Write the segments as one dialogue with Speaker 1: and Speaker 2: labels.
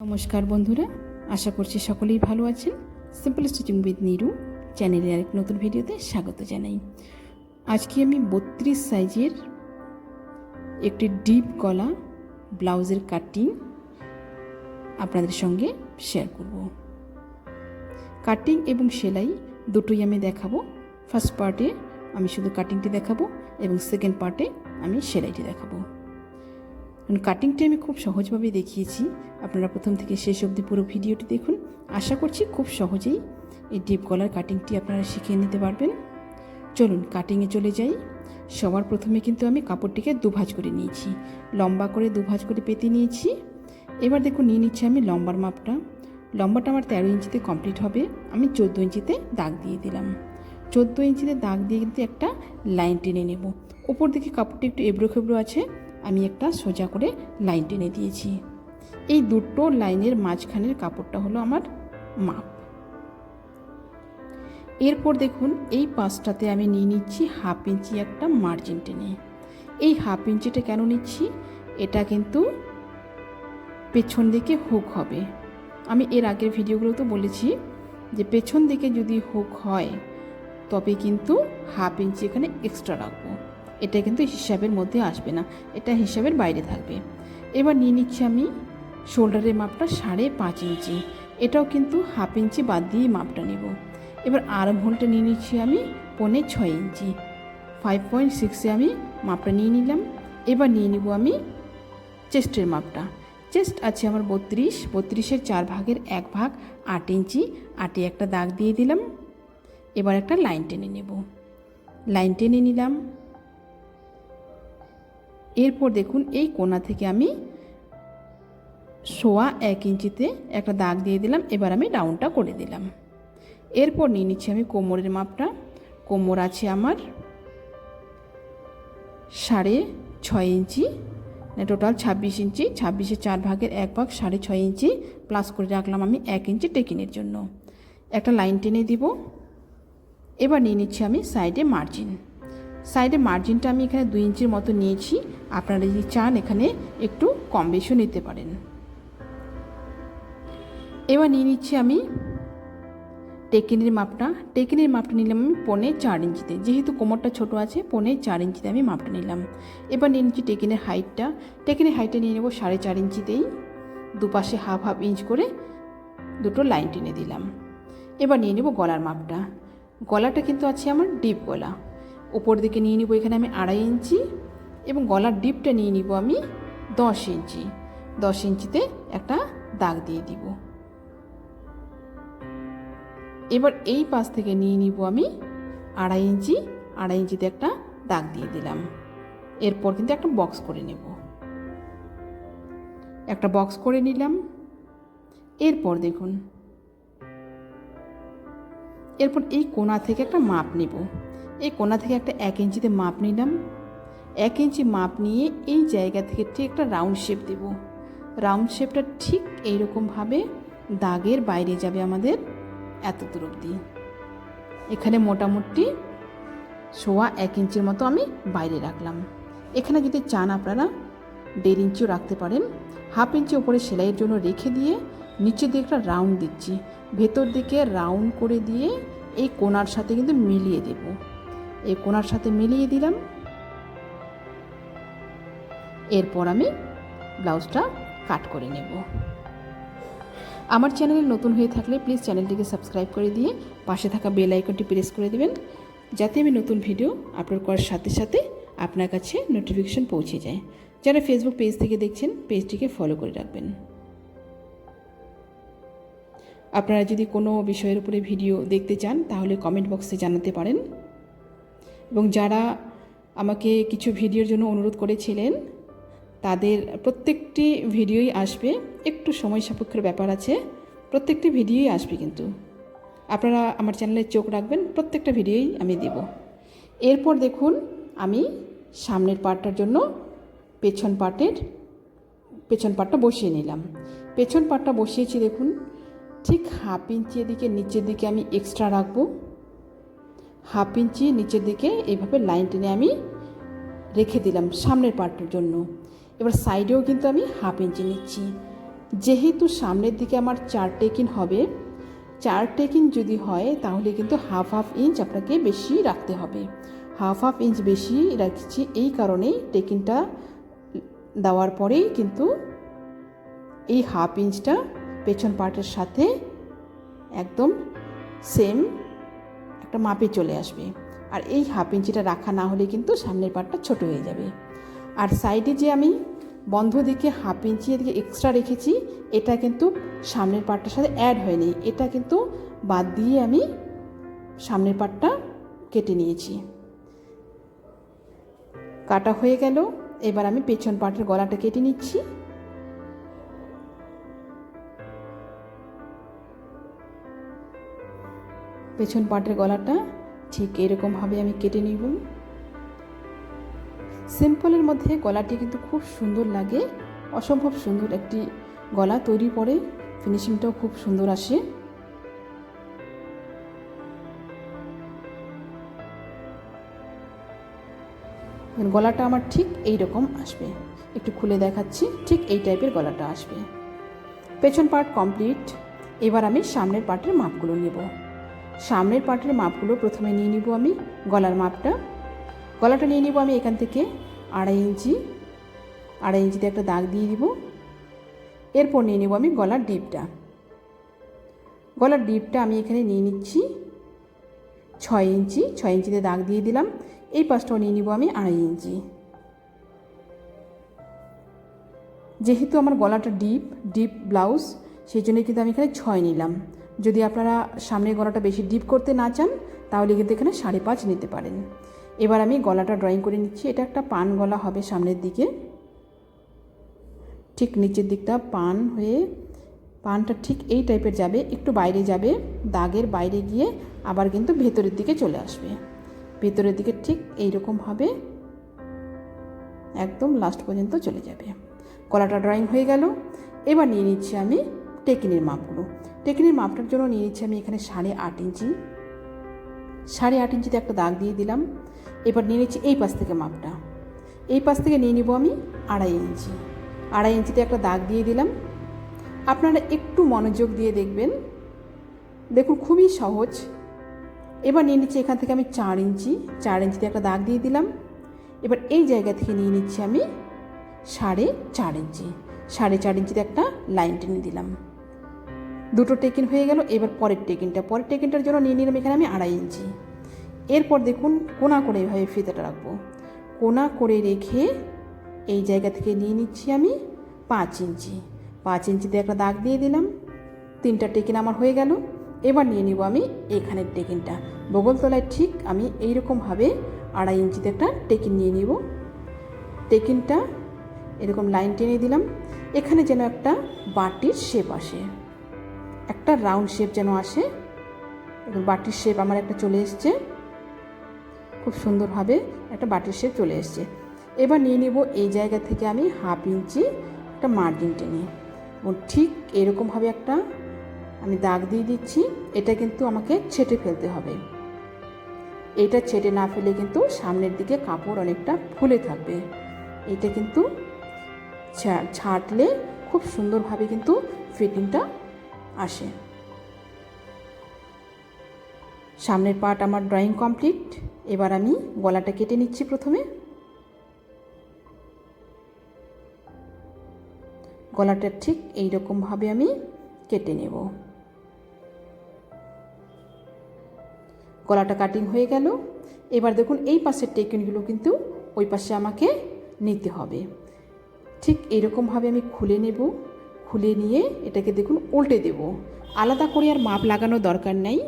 Speaker 1: নমস্কার বন্ধুরা, আশা করছি সকলেই ভালো আছেন। সিম্পল স্টিচিং উইথ নিরু চ্যানেলের আরেক নতুন ভিডিওতে স্বাগত জানাই। আজকে আমি বত্রিশ সাইজের একটি ডিপ গলা ব্লাউজের কাটিং আপনাদের সঙ্গে শেয়ার করব। কাটিং এবং সেলাই দুটোই আমি দেখাবো। ফার্স্ট পার্টে আমি শুধু কাটিংটি দেখাবো এবং সেকেন্ড পার্টে আমি সেলাইটি দেখাবো। কারণ কাটিংটি আমি খুব সহজভাবে দেখিয়েছি। আপনারা প্রথম থেকে শেষ অবধি পুরো ভিডিওটি দেখুন। আশা করছি খুব সহজেই এই ডিপ গলার কাটিংটি আপনারা শিখিয়ে নিতে পারবেন। চলুন কাটিংয়ে চলে যাই। সবার প্রথমে কিন্তু আমি কাপড়টিকে দুভাজ করে নিয়েছি। লম্বা করে দুভাজ করে পেতে নিয়েছি। এবার দেখুন, নিয়ে নিচ্ছি আমি লম্বার মাপটা। লম্বাটা আমার তেরো ইঞ্চিতে কমপ্লিট হবে। আমি চোদ্দ ইঞ্চিতে দাগ দিয়ে দিলাম। চোদ্দ ইঞ্চিতে দাগ দিয়ে কিন্তু একটা লাইন টেনে নেব। ওপর দিকে কাপড়টি একটু এবড়ো খেবড়ো আছে। আমি একটা সোজা করে লাইন টেনে দিয়েছি। এই দুটো লাইনের মাঝখানের কাপড়টা হলো আমার মাপ। এরপর দেখুন, এই পাশটাতে আমি নিয়ে নিচ্ছি হাফ ইঞ্চি একটা মার্জিন টেনে। এই হাফ ইঞ্চিটা কেন নিচ্ছি? এটা কিন্তু পেছন দিকে হুক হবে। আমি এর আগের ভিডিওগুলোতে বলেছি যে পেছন দিকে যদি হুক হয়, তবে কিন্তু হাফ ইঞ্চি এখানে এক্সট্রা রাখব। এটা কিন্তু হিসাবের মধ্যে আসবে না, এটা হিসাবের বাইরে থাকবে। এবার নিয়ে নিচ্ছি আমি শোল্ডারের মাপটা সাড়ে পাঁচ ইঞ্চি, এটাও কিন্তু হাফ ইঞ্চি বাদ দিয়ে মাপটা নেব। এবার আর্ম হোলটা নিয়ে নিচ্ছি আমি পনে ছয় ইঞ্চি, ফাইভ পয়েন্ট সিক্সে আমি মাপটা নিয়ে নিলাম। এবার নিয়ে নিব আমি চেস্টের মাপটা, চেস্ট আছে আমার বত্রিশ, বত্রিশের চার ভাগের এক ভাগ আট ইঞ্চি, আটে একটা দাগ দিয়ে দিলাম। এবার একটা লাইন টেনে নেব, লাইন টেনে নিলাম। এরপর দেখুন এই কোণা থেকে আমি সোয়া এক ইঞ্চিতে একটা দাগ দিয়ে দিলাম, এবার আমি রাউন্ডটা করে দিলাম। এরপর নিয়ে নিচ্ছি আমি কোমরের মাপটা। কোমর আছে আমার সাড়ে ছয় ইঞ্চি টোটাল ছাব্বিশ ইঞ্চি। ছাব্বিশের চার ভাগের এক ভাগ সাড়ে ছয় ইঞ্চি, প্লাস করে রাখলাম আমি এক ইঞ্চি টেকিনের জন্য। একটা লাইন টেনে দিব। এবার নিয়ে নিচ্ছি আমি সাইডে মার্জিন। সাইডে মার্জিনটা আমি এখানে দুই ইঞ্চির মতো নিয়েছি। আপনারা যদি চান এখানে একটু কম বেশিও নিতে পারেন। এবার নিয়ে নিচ্ছি আমি টেকিনের মাপটা। টেকিনের মাপটা নিলাম আমি পনে চার ইঞ্চিতে। যেহেতু কোমরটা ছোট আছে, পনে চার ইঞ্চিতে আমি মাপটা নিলাম। এবার নিয়ে নিচ্ছি টেকিনের হাইটটা। টেকিনের হাইটটা নিয়ে নেব সাড়ে চার ইঞ্চিতেই। দুপাশে হাফ হাফ ইঞ্চ করে দুটো লাইন টেনে দিলাম। এবার নিয়ে নেব গলার মাপটা। গলাটা কিন্তু আছে আমার ডিপ গলা। ওপর দিকে নিয়ে নিব, এখানে আমি আড়াই ইঞ্চি এবং গলার ডিপটা নিয়ে নিব আমি দশ ইঞ্চি। দশ ইঞ্চিতে একটা দাগ দিয়ে দিব। এবার এই পাশ থেকে নিয়ে নিব আমি আড়াই ইঞ্চি, আড়াই ইঞ্চিতে একটা দাগ দিয়ে দিলাম। এরপর কিন্তু একটা বক্স করে নেব। একটা বক্স করে নিলাম। এরপর দেখুন, এরপর এই কোনা থেকে একটা মাপ নেব। এই কোনা থেকে একটা এক ইঞ্চিতে মাপ নিলাম। এক ইঞ্চি মাপ নিয়ে এই জায়গা থেকে ঠিক একটা রাউন্ড শেপ দেব। রাউন্ড শেপটা ঠিক এইরকমভাবে দাগের বাইরে যাবে আমাদের এত দূর অবধি। এখানে মোটামুটি সোয়া এক ইঞ্চির মতো আমি বাইরে রাখলাম। এখানে যদি চান আপনারা দেড় ইঞ্চিও রাখতে পারেন। হাফ ইঞ্চি ওপরে সেলাইয়ের জন্য রেখে দিয়ে নিচের দিকে একটা রাউন্ড দিচ্ছি। ভেতর দিকে রাউন্ড করে দিয়ে এই কোনার সাথে কিন্তু মিলিয়ে দেব। এই কোনার সাথে মিলিয়ে দিলাম। এরপর আমি ব্লাউজটা কাট করে নেব। আমার চ্যানেলে নতুন হয়ে থাকলে প্লিজ চ্যানেলটিকে সাবস্ক্রাইব করে দিয়ে পাশে থাকা বেল আইকনটি প্রেস করে দেবেন, যাতে আমি নতুন ভিডিও আপলোড করার সাথে সাথে আপনার কাছে নোটিফিকেশন পৌঁছে যায়। যারা ফেসবুক পেজ থেকে দেখছেন পেজটিকে ফলো করে রাখবেন। আপনারা যদি কোনো বিষয়ের উপরে ভিডিও দেখতে চান, তাহলে কমেন্ট বক্সে জানাতে পারেন। এবং যারা আমাকে কিছু ভিডিওর জন্য অনুরোধ করেছিলেন, তাদের প্রত্যেকটি ভিডিওই আসবে। একটু সময় সাপেক্ষের ব্যাপার আছে, প্রত্যেকটি ভিডিওই আসবে কিন্তু। আপনারা আমার চ্যানেলে চোখ রাখবেন, প্রত্যেকটা ভিডিওই আমি দেব। এরপর দেখুন, আমি সামনের পার্টটার জন্য পেছন পার্টের, পেছন পার্টটা বসিয়ে নিলাম। পেছন পার্টটা বসিয়েছি দেখুন, ঠিক হাফ ইঞ্চি এদিকে, নিচের দিকে আমি এক্সট্রা রাখব। হাফ ইঞ্চি নিচের দিকে এইভাবে লাইন টেনে আমি রেখে দিলাম সামনের পার্টের জন্য। এবার সাইডেও কিন্তু আমি হাফ ইঞ্চি নিচ্ছি। যেহেতু সামনের দিকে আমার চার টেকিন হবে, চার টেকিন যদি হয় তাহলে কিন্তু হাফ হাফ ইঞ্চ আপনাকে বেশি রাখতে হবে। হাফ হাফ ইঞ্চ বেশি রাখছি এই কারণেই টেকিনটা দেওয়ার পরেই কিন্তু এই হাফ ইঞ্চটা পেছন পার্টের সাথে একদম সেম একটা মাপে চলে আসবে। আর এই হাফ ইঞ্চিটা রাখা না হলে কিন্তু সামনের পার্টটা ছোট হয়ে যাবে। আর সাইডে যে আমি বন্ধ দিকে হাফ ইঞ্চি এদিকে এক্সট্রা রেখেছি, এটা কিন্তু সামনের পার্টটার সাথে অ্যাড হয়নি। এটা কিন্তু বাদ দিয়ে আমি সামনের পার্টটা কেটে নিয়েছি। কাটা হয়ে গেল। এবার আমি পেছন পাটের গলাটা কেটে নিচ্ছি। পেছন পাটের গলাটা ঠিক এরকমভাবে আমি কেটে নিব। সিম্পলের মধ্যে গলাটি কিন্তু খুব সুন্দর লাগে, অসম্ভব সুন্দর একটি গলা তৈরি পরে ফিনিশিংটাও খুব সুন্দর আসে। গলাটা আমার ঠিক এই রকম আসবে। একটু খুলে দেখাচ্ছি, ঠিক এই টাইপের গলাটা আসবে। পেছন পার্ট কমপ্লিট। এবার আমি সামনের পার্টের মাপগুলো নেব। সামনের পার্টের মাপগুলো প্রথমে নিয়ে নিব আমি, গলার মাপটা। গলাটা নিয়ে নিব আমি এখান থেকে আড়াই ইঞ্চি, আড়াই ইঞ্চিতে একটা দাগ দিয়ে দিব। এরপর নিয়ে নেব আমি গলার ডিপটা। গলার ডিপটা আমি এখানে নিয়ে নিচ্ছি ছয় ইঞ্চি, ছয় ইঞ্চিতে দাগ দিয়ে দিলাম। এই পাশটাও নিয়ে নিব আমি আড়াই ইঞ্চি। যেহেতু আমার গলাটা ডিপ ডিপ ব্লাউজ, সেই জন্য কিন্তু আমি এখানে ছয় নিলাম। যদি আপনারা সামনের গলাটা বেশি ডিপ করতে না চান, তাহলে কিন্তু এখানে সাড়ে পাঁচ নিতে পারেন। এবার আমি গলাটা ড্রয়িং করে নিচ্ছি। এটা একটা পান গলা হবে সামনের দিকে। ঠিক নিচের দিকটা পান হয়ে, পানটা ঠিক এই টাইপের যাবে, একটু বাইরে যাবে। দাগের বাইরে গিয়ে আবার কিন্তু ভেতরের দিকে চলে আসবে। ভেতরের দিকে ঠিক এইরকমভাবে একদম লাস্ট পর্যন্ত চলে যাবে। গলাটা ড্রয়িং হয়ে গেল। এবার নিয়ে নিচ্ছি আমি টেকিনের মাপগুলো। টেকিনের মাপটার জন্য নিয়ে নিচ্ছি আমি এখানে সাড়ে আট ইঞ্চি। সাড়ে আট ইঞ্চিতে একটা দাগ দিয়ে দিলাম। এবার নিয়ে নিচ্ছি এই পাশ থেকে মাপটা। এই পাশ থেকে নিয়ে নিব আমি আড়াই ইঞ্চি। আড়াই ইঞ্চিতে একটা দাগ দিয়ে দিলাম। আপনারা একটু মনোযোগ দিয়ে দেখবেন। দেখুন, খুবই সহজ। এবার নিয়ে নিচ্ছি এখান থেকে আমি চার ইঞ্চি। চার ইঞ্চিতে একটা দাগ দিয়ে দিলাম। এবার এই জায়গা থেকে নিয়ে নিচ্ছি আমি সাড়ে চার ইঞ্চি। সাড়ে চার ইঞ্চিতে একটা লাইন টেনে দিলাম। দুটো টেকিন হয়ে গেল, এবার পরের টেকিনটা। পরের টেকিনটার জন্য নিয়ে নিলাম এখানে আমি আড়াই ইঞ্চি। এরপর দেখুন কোনা করে এভাবে ফিতাটা রাখব। কোনা করে রেখে এই জায়গা থেকে নিয়ে নিচ্ছি আমি পাঁচ ইঞ্চি। পাঁচ ইঞ্চিতে একটা দাগ দিয়ে দিলাম। তিনটা টেকিন আমার হয়ে গেল। এবার নিয়ে নিব আমি এখানের টেকিনটা। বগলতলায় ঠিক আমি এইরকমভাবে আড়াই ইঞ্চিতে একটা টেকিন নিয়ে নিব। টেকিনটা এরকম লাইন টেনে দিলাম। এখানে যেন একটা বাটির শেপ আসে। একটা রাউন্ড শেপ যেন আসে, এবং বাটির শেপ আমার একটা চলে এসছে। খুব সুন্দরভাবে একটা বাটির শেপ চলে এসছে। এবার নিয়ে নেব এই জায়গা থেকে আমি হাফ ইঞ্চি একটা মার্জিন টেনে। এবং ঠিক এরকমভাবে একটা আমি দাগ দিয়ে দিচ্ছি, এটা কিন্তু আমাকে ছেটে ফেলতে হবে। এটা ছেটে না ফেলে কিন্তু সামনের দিকে কাপড় অনেকটা ফুলে থাকবে। এটা কিন্তু ছাটলে খুব সুন্দরভাবে কিন্তু ফিটিংটা আসে। সামনের পার্ট আমার ড্রয়িং কমপ্লিট। এবার আমি গলাটা কেটে নিচ্ছি প্রথমে। গলাটা ঠিক এই রকমভাবে আমি কেটে নেব। গলাটা কাটিং হয়ে গেল। এবার দেখুন এই পাশের টেকিনগুলো কিন্তু ওই পাশে আমাকে নিতে হবে। ঠিক এরকমভাবে আমি খুলে নেব। খুলে নিয়ে এটাকে দেখুন উল্টে দেব। আলাদা করে আর মাপ লাগানোর দরকার নেই।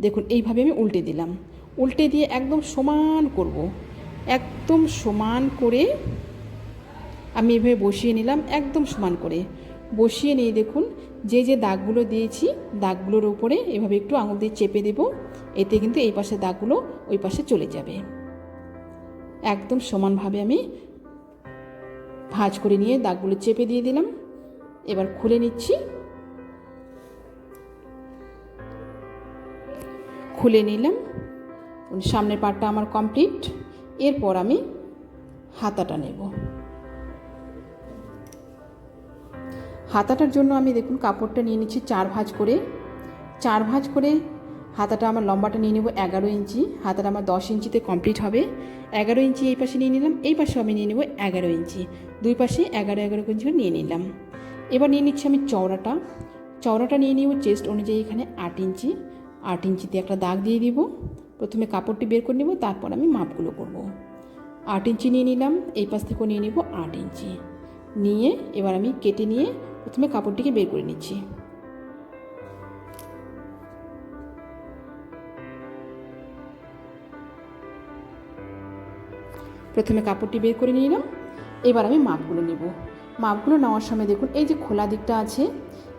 Speaker 1: দেখুন, এইভাবে আমি উল্টে দিলাম। উল্টে দিয়ে একদম সমান করব। একদম সমান করে আমি এভাবে বসিয়ে নিলাম, একদম সমান করে। বসিয়ে নিয়ে দেখুন, যে যে দাগগুলো দিয়েছি, দাগগুলোর উপরে এভাবে একটু আঙুল দিয়ে চেপে দেব। এতে কিন্তু এই পাশে দাগগুলো ওই পাশে চলে যাবে। একদম সমানভাবে আমি ভাঁজ করে নিয়ে দাগগুলো চেপে দিয়ে দিলাম। এবার খুলে নিচ্ছি। খুলে নিলাম। সামনের পাটটা আমার কমপ্লিট। এরপর আমি হাতাটা নেব। হাতাটার জন্য আমি দেখুন কাপড়টা নিয়ে নিচ্ছি চার ভাঁজ করে। চার ভাঁজ করে হাতাটা আমার লম্বাটা নিয়ে নেব এগারো ইঞ্চি। হাতাটা আমার দশ ইঞ্চিতে কমপ্লিট হবে। এগারো ইঞ্চি এই পাশে নিয়ে নিলাম, এই পাশে আমি নিয়ে নেব এগারো ইঞ্চি। দুই পাশে এগারো এগারো ইঞ্চি নিয়ে নিলাম। এবার নিয়ে নিচ্ছি আমি চওড়াটা। চওড়াটা নিয়ে নিব চেস্ট অনুযায়ী এখানে আট ইঞ্চি। আট ইঞ্চিতে একটা দাগ দিয়ে দিব। প্রথমে কাপড়টি বের করে নেব, তারপর আমি মাপগুলো করব। আট ইঞ্চি নিয়ে নিলাম, এই পাশ থেকেও নিয়ে নিব আট ইঞ্চি। নিয়ে এবার আমি কেটে নিয়ে প্রথমে কাপড়টিকে বের করে নিচ্ছি। প্রথমে কাপড়টি বের করে নিলাম, এবার আমি মাপগুলো নেব। মাপগুলো নেওয়ার সময় দেখুন, এই যে খোলা দিকটা আছে,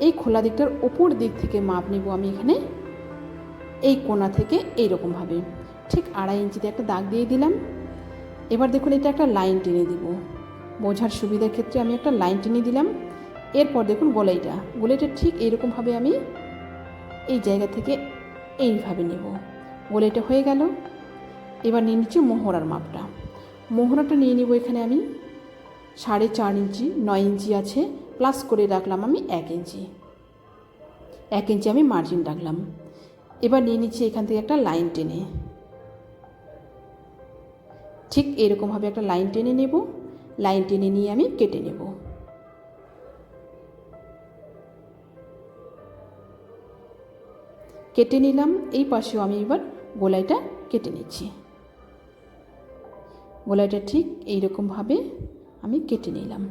Speaker 1: এই খোলা দিকটার ওপর দিক থেকে মাপ নেব আমি এখানে। এই কোনা থেকে এই এইরকমভাবে ঠিক আড়াই ইঞ্চিতে একটা দাগ দিয়ে দিলাম। এবার দেখুন, এটা একটা লাইন টেনে দিব। বোঝার সুবিধার ক্ষেত্রে আমি একটা লাইন টেনে দিলাম। এরপর দেখুন গোলাইটা। গোলাইটা ঠিক এইরকমভাবে আমি এই জায়গা থেকে এইভাবে নেব। গোলাইটা হয়ে গেল। এবার নিয়ে নিচ্ছি মোহরার মাপটা। মোহরাটা নিয়ে নিব এখানে আমি। সাড়ে চার ইঞ্চি, নয় ইঞ্চি আছে প্লাস করে রাখলাম আমি এক ইঞ্চি। এক ইঞ্চি আমি মার্জিন রাখলাম। এবার নিয়ে নিচ্ছি এখান থেকে একটা লাইন টেনে। ঠিক এরকমভাবে একটা লাইন টেনে নেব। লাইন টেনে নিয়ে আমি কেটে নেব। কেটে নিলাম, এই পাশেও আমি এবার গোলাইটা কেটে নিচ্ছি। গোলাইটা ঠিক এইরকমভাবে আমি কেটে নিলাম।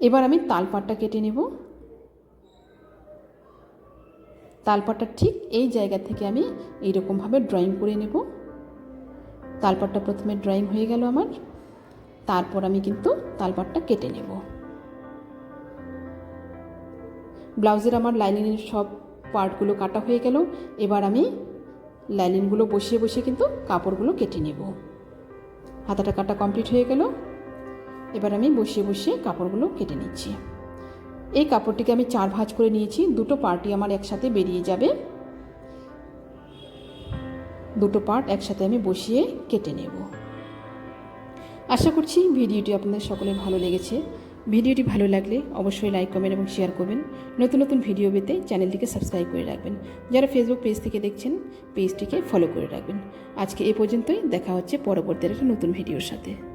Speaker 1: এবার আমি তালপাটটা কেটে নেব। তালপাটটা ঠিক এই জায়গা থেকে আমি এইরকমভাবে ড্রয়িং করে নেব। তালপাটটা প্রথমে ড্রয়িং হয়ে গেল আমার। তারপর আমি কিন্তু তালপাটটা কেটে নেব। ব্লাউজের আমার লাইনিংয়ের সব পার্টগুলো কাটা হয়ে গেল। এবার আমি লাইনিংগুলো বসিয়ে বসিয়ে কিন্তু কাপড়গুলো কেটে নেব। হাতাটা কাটা কমপ্লিট হয়ে গেল। এবার আমি বসিয়ে বসিয়ে কাপড়গুলো কেটে নিচ্ছি। এই কাপড়টিকে আমি চার ভাঁজ করে নিয়েছি, দুটো পার্টই আমার একসাথে বেরিয়ে যাবে। দুটো পার্ট একসাথে আমি বসিয়ে কেটে নেব। আশা করছি ভিডিওটি আপনাদের সকলের ভালো লেগেছে। ভিডিওটি ভালো লাগলে অবশ্যই লাইক, কমেন্ট এবং শেয়ার করবেন। নতুন নতুন ভিডিও পেতে চ্যানেলটিকে সাবস্ক্রাইব করে রাখবেন। যারা ফেসবুক পেজ থেকে দেখছেন পেজটিকে ফলো করে রাখবেন। আজকে এ পর্যন্তই, দেখা হচ্ছে পরবর্তী একটা নতুন ভিডিওর সাথে।